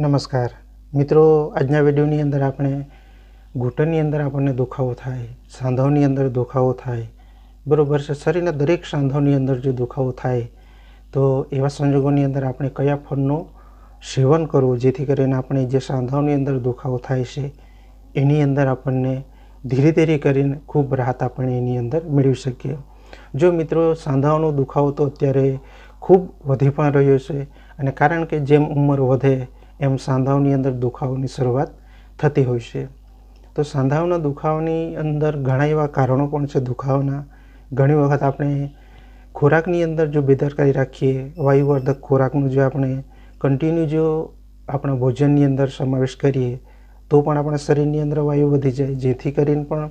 નમસ્કાર. મિત્રો, આજના વિડીયોની અંદર આપણે ઘૂંટણની અંદર આપણને દુખાવો થાય, સાંધાઓની અંદર દુખાવો થાય, બરાબર છે, શરીરના દરેક સાંધાઓની અંદર જો દુખાવો થાય, તો એવા સંજોગોની અંદર આપણે કયા ફળનું સેવન કરવું, જેથી કરીને આપણે જે સાંધાઓની અંદર દુખાવો થાય છે, એની અંદર આપણને ધીરે ધીરે કરીને ખૂબ રાહત આપણે એની અંદર મેળવી શકીએ. જો મિત્રો, સાંધાઓનો દુખાવો તો અત્યારે ખૂબ વધી પણ રહ્યો છે અને કારણ કે જેમ ઉંમર વધે એમ સાંધાઓની અંદર દુખાવાની શરૂઆત થતી હોય છે. તો સાંધાઓના દુખાવાની અંદર ઘણા એવા કારણો પણ છે. દુખાવાના ઘણી વખત આપણે ખોરાકની અંદર જો બેદરકારી રાખીએ, વાયુવર્ધક ખોરાકનું જો આપણે કન્ટિન્યુ જો આપણા ભોજનની અંદર સમાવેશ કરીએ, તો પણ આપણા શરીરની અંદર વાયુ વધી જાય. જેથી કરીને પણ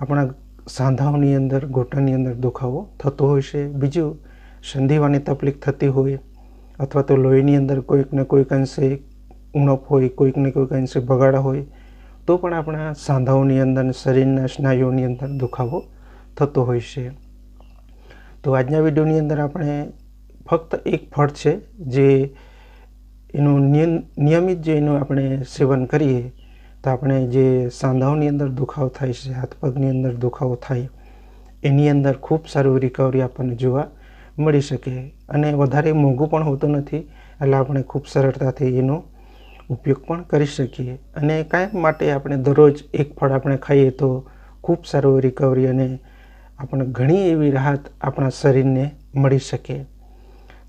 આપણા સાંધાઓની અંદર, ઘૂંટણની અંદર દુખાવો થતો હોય છે. બીજું, સંધિવાની તકલીફ થતી હોય અથવા તો લોહીની અંદર કોઈકને કોઈક અંશે ઉણપ હોય કોઈકને કોઈક અંશે બગાડા હોય, તો પણ આપણા સાંધાઓની અંદર શરીરના સ્નાયુઓની અંદર દુખાવો થતો હોય છે. તો આજના વિડીયોની અંદર આપણે ફક્ત એક ફળ છે જે એનું નિયમિત જે એનું આપણે સેવન કરીએ, તો આપણે જે સાંધાઓની અંદર દુખાવો થાય છે, હાથ પગની અંદર દુખાવો થાય, એની અંદર ખૂબ સારું રિકવરી આપણને જોવા મળી શકે અને વધારે મોંઘું પણ હોતું નથી. એટલે આપણે ખૂબ સરળતાથી એનો ઉપયોગ પણ કરી શકીએ. અને કાયમ માટે આપણે દરરોજ એક ફળ આપણે ખાઈએ તો ખૂબ સારું રિકવરી અને આપણને ઘણી એવી રાહત આપણા શરીરને મળી શકે.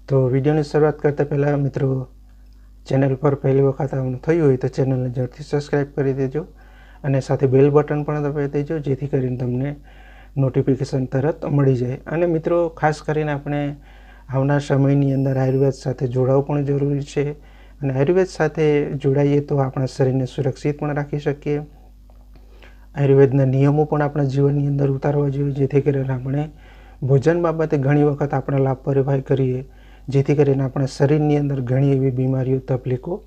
તો વિડીયોની શરૂઆત કરતાં પહેલાં મિત્રો, ચેનલ પર પહેલી વખત આવવાનું થયું હોય તો ચેનલને જરૂરથી સબસ્ક્રાઈબ કરી દેજો અને સાથે બેલ બટન પણ દબાવી દેજો, જેથી કરીને તમને નોટિફિકેશન તરત મળી જાય. અને મિત્રો, ખાસ કરીને આપણે આવનાર સમયની અંદર આયુર્વેદ સાથે જોડાવું પણ જરૂરી છે. અને આયુર્વેદ સાથે જોડાઈએ તો આપણા શરીરને સુરક્ષિત પણ રાખી શકીએ. આયુર્વેદના નિયમો પણ આપણા જીવનની અંદર ઉતારવા જોઈએ. જેથી કરીને આપણે ભોજન બાબતે ઘણી વખત આપણે લાપરવાહી કરીએ. જેથી કરીને આપણા શરીરની અંદર ઘણી એવી બીમારીઓ, તકલીફો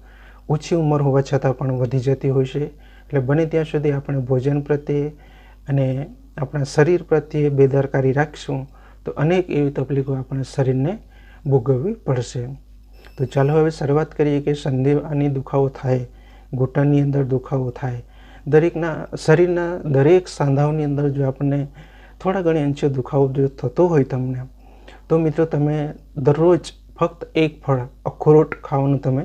ઓછી ઉંમર હોવા છતાં પણ વધી જતી હોય છે. એટલે બને ત્યાં સુધી આપણે ભોજન પ્રત્યે અને આપણા શરીર પ્રત્યે બેદરકારી રાખીશું, તો અનેક એવી તકલીફો આપણા શરીરને ભોગવવી પડશે. તો ચાલો હવે શરૂઆત કરીએ કે સંધિવાની દુખાવો થાય, ઘૂંટણની અંદર દુખાવો થાય. દરેકના શરીરના દરેક સાંધાઓની અંદર જો આપણને થોડા ઘણી અંશે દુખાવો જો થતો હોય તમને, તો મિત્રો તમે દરરોજ ફક્ત એક ફળ અખરોટ ખાવાનું તમે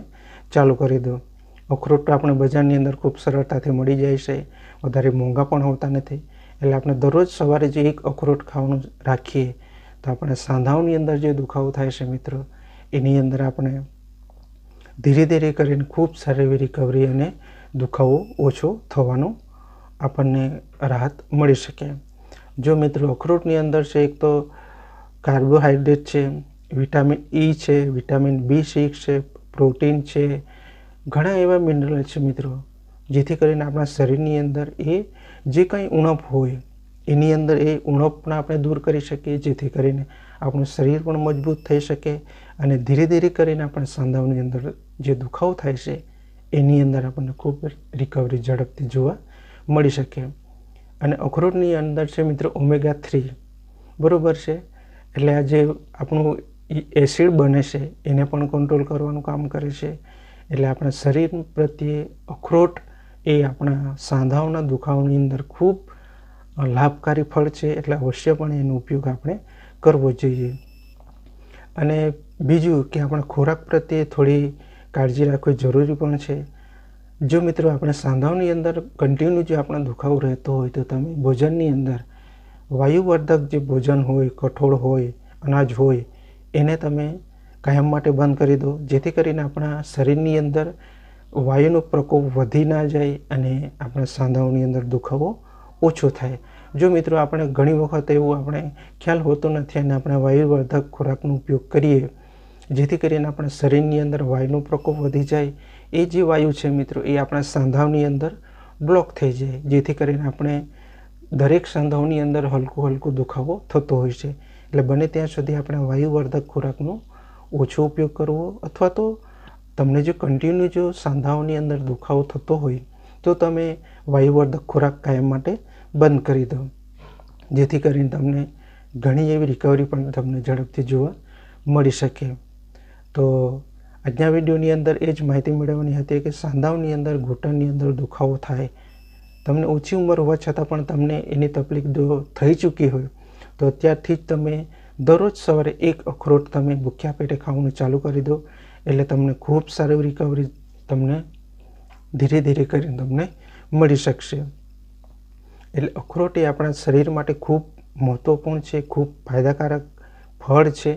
ચાલુ કરી દો. અખરોટ આપણે બજારની અંદર ખૂબ સરળતાથી મળી જાય છે, વધારે મોંઘા પણ હોતા નથી. એટલે આપણે દરરોજ સવારે જે એક અખરોટ ખાવાનું રાખીએ, તો આપણે સાંધાઓની અંદર જે દુખાવો થાય છે મિત્રો, એની અંદર આપણે ધીરે ધીરે કરીને ખૂબ સારી એવી રિકવરી અને દુખાવો ઓછો થવાનો આપણને રાહત મળી શકે. જો મિત્રો અખરોટની અંદર છે એક તો કાર્બોહાઈડ્રેટ છે વિટામિન ઈ છે વિટામિન બી સિક્સ છે પ્રોટીન છે, ઘણા એવા મિનરલ છે મિત્રો, જેથી કરીને આપણા શરીરની અંદર એ જે કંઈ ઉણપ હોય, એની અંદર એ ઉણપને આપણે દૂર કરી શકીએ, જેથી કરીને આપણું શરીર પણ મજબૂત થઈ શકે અને ધીરે ધીરે કરીને આપણે સાંધાઓની અંદર જે દુખાવો થાય છે, એની અંદર આપણને ખૂબ રિકવરી ઝડપથી જોવા મળી શકે. અને અખરોટની અંદર છે મિત્રો ઓમેગા થ્રી બરાબર છે? એટલે આ જે આપણું એસિડ બને છે, એને પણ કંટ્રોલ કરવાનું કામ કરે છે. એટલે આપણા શરીર પ્રત્યે અખરોટ એ આપણા સાંધાઓના દુખાવાની અંદર ખૂબ લાભકારી ફળ છે એટલે અવશ્યપણે એનો ઉપયોગ આપણે કરવો જોઈએ. અને બીજું કે આપણા ખોરાક પ્રત્યે થોડી કાળજી રાખવી જરૂરી પણ છે. જો મિત્રો આપણે સાંધાઓની અંદર કન્ટિન્યુ જો આપણો દુખાવો રહેતો હોય તો તમે ભોજનની અંદર વાયુવર્ધક જે ભોજન હોય, કઠોળ હોય, અનાજ હોય, એને તમે કાયમ માટે બંધ કરી દો. જેથી કરીને આપણા શરીરની અંદર વાયુનો પ્રકોપ વધી ના જાય અને આપણા સાંધાઓની અંદર દુખાવો ઓછો થાય. જો મિત્રો આપણે ઘણી વખત એવું આપણે ખ્યાલ હોતો નથી અને આપણે વાયુવર્ધક ખોરાકનો ઉપયોગ કરીએ, જેથી કરીને આપણા શરીરની અંદર વાયુનો પ્રકોપ વધી જાય, એ જે વાયુ છે મિત્રો, એ આપણા સાંધાઓની અંદર બ્લોક થઈ જાય, જેથી કરીને આપણે દરેક સાંધાઓની અંદર હલકો હલકો દુખાવો થતો હોય છે. એટલે બને ત્યાં સુધી આપણે વાયુવર્ધક ખોરાકનો ઓછો ઉપયોગ કરવો અથવા તો તમને જો કન્ટિન્યુ જો સાંધાઓની અંદર દુખાવો થતો હોય, તો તમે વાયુવર્ધક ખોરાક કાયમ માટે બંધ કરી દો. જેથી કરીને તમને ઘણી એવી રિકવરી પણ તમને ઝડપથી જોવા મળી શકે. તો આજના વિડીયોની અંદર એ જ માહિતી મેળવવાની હતી કે સાંધાઓની અંદર, ઘૂંટણની અંદર દુખાવો થાય, તમને ઓછી ઉંમર હોવા છતાં પણ તમને એની તકલીફ જો થઈ ચૂકી હોય, તો અત્યારથી જ તમે દરરોજ સવારે એક અખરોટ તમે ભૂખ્યા પેટે ખાવાનું ચાલુ કરી દો. એટલે તમને ખૂબ સારી રિકવરી તમને ધીરે ધીરે કરીને તમને મળી શકશે. એટલે અખરોટ એ આપણા શરીર માટે ખૂબ મહત્ત્વપૂર્ણ છે, ખૂબ ફાયદાકારક ફળ છે,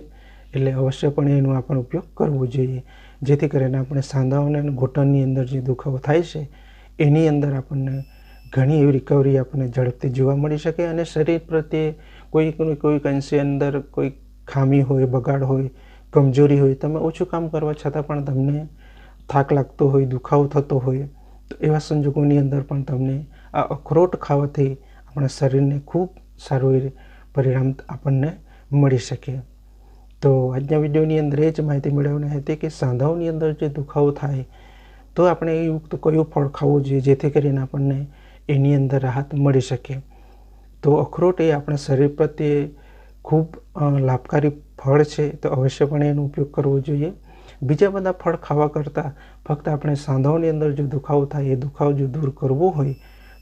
એટલે અવશ્યપણે એનો આપણે ઉપયોગ કરવો જોઈએ. જેથી કરીને આપણે સાંધાઓને અને ઘૂંટણની અંદર જે દુખાવો થાય છે, એની અંદર આપણને ઘણી એવી રિકવરી આપણને ઝડપથી જોવા મળી શકે અને શરીર પ્રત્યે કોઈ કોઈક અંશે અંદર કોઈ ખામી હોય, બગાડ હોય કમજોરી હોય, તમે ઓછું કામ કરવા છતાં પણ તમને થાક લાગતો હોય, દુખાવો થતો હોય, તો એવા સંજોગોની અંદર પણ તમને આ અખરોટ ખાવાથી આપણા શરીરને ખૂબ સારું પરિણામ આપણને મળી શકે. તો આજના વિડીયોની અંદર એ જ માહિતી મેળવવાની હતી કે સાંધાઓની અંદર જે દુખાવો થાય, તો આપણે એ યુક્ત કયું ફળ ખાવું જોઈએ, જેથી કરીને આપણને એની અંદર રાહત મળી શકે. તો અખરોટ એ આપણા શરીર પ્રત્યે ખૂબ લાભકારી ફળ છે, તો અવશ્યપણે એનો ઉપયોગ કરવો જોઈએ. બીજા બધા ફળ ખાવા કરતાં ફક્ત આપણે સાંધાઓની અંદર જો દુખાવો થાય, એ દુખાવો જો દૂર કરવો હોય,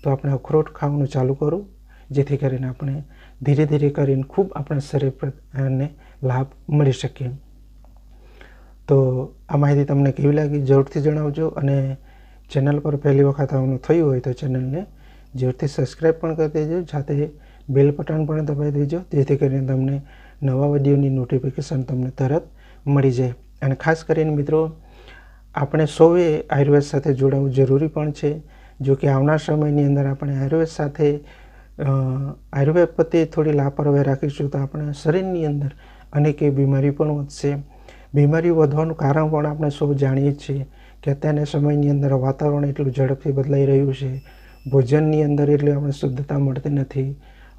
તો આપણે અખરોટ ખાવાનું ચાલુ કરવું જેથી કરીને આપણે ધીરે ધીરે કરીને ખૂબ આપણા શરીર પ્રને લાભ મળી શકે. તો આ માહિતી તમને કેવી લાગી જરૂરથી જણાવજો અને ચેનલ પર પહેલી વખત આવવાનું થયું હોય તો ચેનલને જરૂરથી સબસ્ક્રાઈબ પણ કરી દેજો. સાથે બેલ બટન પણ દબાવી દેજો, જેથી કરીને તમને નવા વિડીયોની નોટિફિકેશન તમને તરત મળી જાય. અને ખાસ કરીને મિત્રો, આપણે સૌએ આયુર્વેદ સાથે જોડાવું જરૂરી પણ છે. જો કે આવનાર સમયની અંદર આપણે આયુર્વેદ સાથે આયુર્વેદ પ્રત્યે થોડી લાપરવાહી રાખીશું તો આપણા શરીરની અંદર અનેક બીમારી પણ વધશે. બીમારી વધવાનું કારણ પણ આપણે સૌ જાણીએ છીએ કે અત્યારના સમયની અંદર વાતાવરણ એટલું ઝડપથી બદલાઈ રહ્યું છે. ભોજનની અંદર એટલી આપણે શુદ્ધતા મળતી નથી.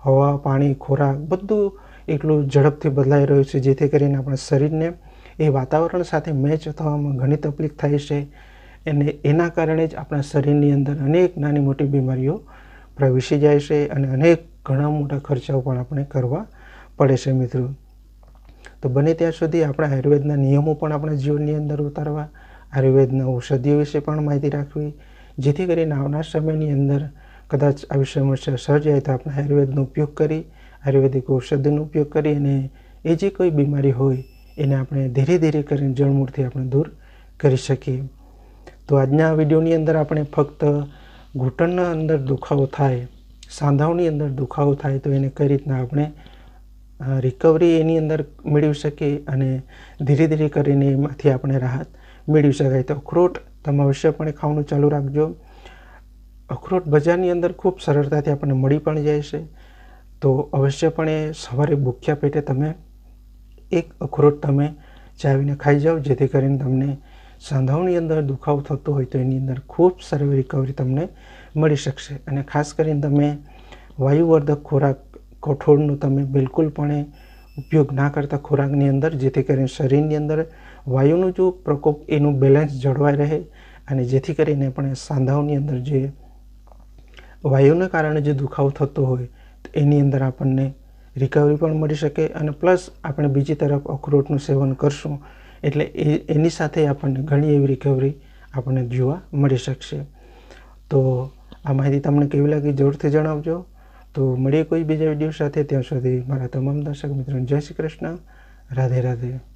હવા, પાણી, ખોરાક બધું એટલું ઝડપથી બદલાઈ રહ્યું છે, જેથી કરીને આપણા શરીરને એ વાતાવરણ સાથે મેચ થવામાં ઘણી તકલીફ થાય છે. અને એના કારણે જ આપણા શરીરની અંદર અનેક નાની મોટી બીમારીઓ પ્રવેશી જાય છે અને અનેક ઘણા મોટા ખર્ચાઓ પણ આપણે કરવા પડે છે મિત્રો. તો બને ત્યાં સુધી આપણા આયુર્વેદના નિયમો પણ આપણા જીવનની અંદર ઉતારવા, આયુર્વેદના ઔષધિઓ વિશે પણ માહિતી રાખવી, જેથી કરીને આવનાર સમયની અંદર કદાચ આવી સમસ્યા સર્જાય તો આપણે આયુર્વેદનો ઉપયોગ કરી, આયુર્વેદિક ઔષધિનો ઉપયોગ કરી અને એ જે કોઈ બીમારી હોય એને આપણે ધીરે ધીરે કરીને જળમૂળથી આપણે દૂર કરી શકીએ. તો આજના વિડીયોની અંદર આપણે ફક્ત ઘૂંટણના અંદર દુખાવો થાય, સાંધાઓની અંદર દુખાવો થાય તો એને કઈ રીતના આપણે રિકવરી એની અંદર મેળવી શકીએ અને ધીરે ધીરે કરીને એમાંથી આપણે રાહત મેળવી શકાય. તો અખરોટ તમે અવશ્યપણે ખાવાનું ચાલુ રાખજો. અખરોટ બજારની અંદર ખૂબ સરળતાથી આપણને મળી પણ જાય છે. તો અવશ્યપણે સવારે ભૂખ્યા પેટે તમે એક અખરોટ તમે ચાવીને ખાઈ જાઓ, જેથી કરીને તમને સાંધાઓની અંદર દુખાવો થતો હોય તો એની અંદર ખૂબ સારી રિકવરી તમને મળી શકશે. અને ખાસ કરીને તમે વાયુવર્ધક ખોરાક કઠોળનો તમે બિલકુલપણે ઉપયોગ ના કરતા ખોરાકની અંદર, જેથી કરીને શરીરની અંદર વાયુનો જો પ્રકોપ એનું બેલેન્સ જળવાઈ રહે અને જેથી કરીને પણ સાંધાઓની અંદર જે વાયુને કારણે જે દુખાવો થતો હોય એની અંદર આપણને રિકવરી પણ મળી શકે અને પ્લસ આપણે બીજી તરફ અખરોટનું સેવન કરશું. એટલે એ, એની સાથે આપણને ઘણી એવી રિકવરી આપણને જોવા મળી શકશે. તો આ માહિતી તમને કેવી લાગી જરૂરથી જણાવજો. તો મળીએ કોઈ બીજા વીડિયો સાથે. ત્યાં સુધી મારા તમામ દર્શક મિત્રો જય શ્રી કૃષ્ણ. રાધે રાધે.